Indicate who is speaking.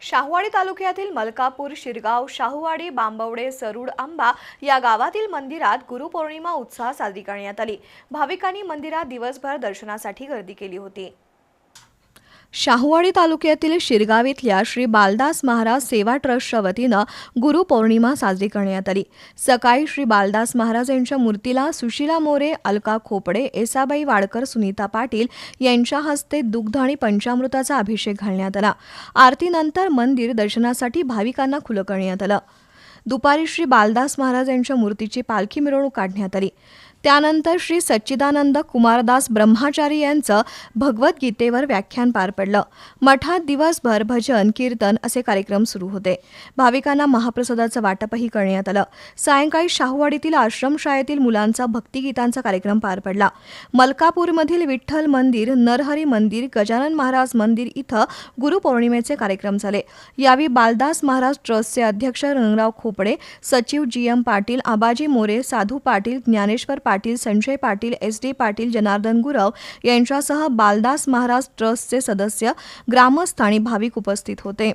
Speaker 1: शाहूवाडी तालुक्यातील मलकापूर शिरगाव शाहूवाडी बांबवडे सरूड आंबा या गावातील मंदिरात गुरुपौर्णिमा उत्साह साजरी करण्यात आली. भाविकांनी मंदिरात दिवसभर दर्शनासाठी गर्दी केली होती. शाहूवाडी तालुक्यातील शिरगाव इथल्या श्री बालदास महाराज सेवा ट्रस्टच्या वतीनं गुरुपौर्णिमा साजरी करण्यात आली. सकाळी श्री बालदास महाराज यांच्या मूर्तीला सुशिला मोरे अलका खोपडे एसाबाई वाडकर सुनीता पाटील यांच्या हस्ते दुग्ध आणि पंचामृताचा अभिषेक घालण्यात आला. आरतीनंतर मंदिर दर्शनासाठी भाविकांना खुलं करण्यात आलं. दुपारी श्री बालदास महाराज यांच्या मूर्तीची पालखी मिरवणूक काढण्यात आली. त्यानंतर श्री सच्चिदानंद कुमारदास ब्रह्माचारी यांचं भगवद्गीतेवर व्याख्यान पार पडलं. मठात दिवसभर भजन कीर्तन असे कार्यक्रम सुरू होते. भाविकांना महाप्रसादाचं वाटपही करण्यात आलं. सायंकाळी शाहूवाडीतील आश्रमशाळेतील मुलांचा भक्तिगीतांचा कार्यक्रम पार पडला. मलकापूरमधील विठ्ठल मंदिर नरहरी मंदिर गजानन महाराज मंदिर इथं गुरुपौर्णिमेचे कार्यक्रम झाले. यावेळी बालदास महाराज ट्रस्टचे अध्यक्ष रंगराव खोपडे सचिव G. M. Patil Abaji More Sadhu Patil Dnyaneshwar Patil Sanjay Patil S. D. Patil Janardan Gurav यांच्यासह बालदास महाराज ट्रस्टचे सदस्य ग्रामस्थ आणि भाविक उपस्थित होते.